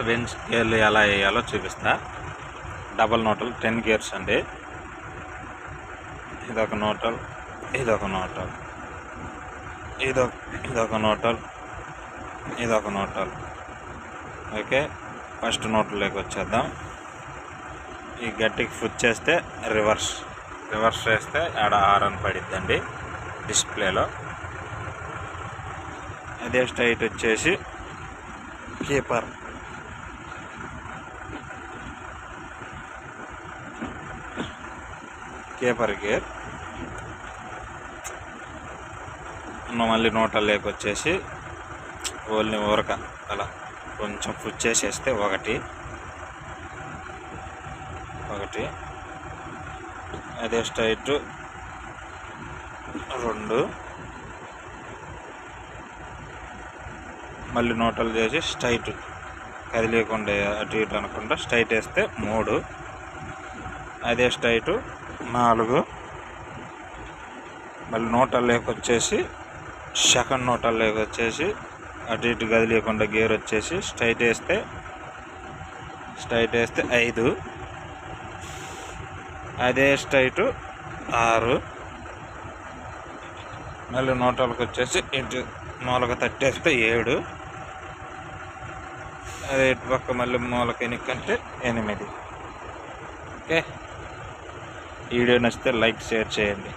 తర్వాత బెంచ్ గేర్లు ఎలా వేయాలో చూపిస్తా. డబల్ నోటల్ టెన్ గేర్స్ అండి. ఇదొక నోటల్ ఇదొక నోటల్ ఇదొక ఇదొక నోటల్ ఇదొక నోటల్. ఓకే ఫస్ట్ నోట్లోకి వచ్చేద్దాం. ఈ గట్టికి ఫుట్ చేస్తే రివర్స్ రివర్స్ చేస్తే ఆడ ఆరన్ పడిద్దండి డిస్ప్లేలో. అదే స్ట్రైట్ వచ్చేసి కీపర్. కీపర్ గేర్ మళ్ళీ నోటల్లోకి వచ్చేసి ఓల్ని ఊరక అలా కొంచెం ఫుడ్ చేసేస్తే ఒకటి. ఒకటి. అదే స్ట్రైట్ రెండు. మళ్ళీ నోటలు చేసి స్ట్రైట్ కదిలేకుండా అటు ఇటు అనకుండా స్ట్రైట్ వేస్తే మూడు. అదే స్ట్రైట్ నాలుగు. మళ్ళీ నోటల్లోకి వచ్చేసి సెకండ్ నోటల్లోకి వచ్చేసి అటు ఇటు కదిలేకుండా గేర్ వచ్చేసి స్ట్రైట్ వేస్తే స్ట్రైట్ వేస్తే ఐదు. అదే స్ట్రైట్ ఆరు. మళ్ళీ నూటలకు వచ్చేసి ఇటు మూలక తట్టేస్తే ఏడు. అదే ఇటు పక్క మళ్ళీ మూలక ఎనికంటే ఎనిమిది. ఓకే? ఈ వీడియో నచ్చితే లైక్ షేర్ చేయండి.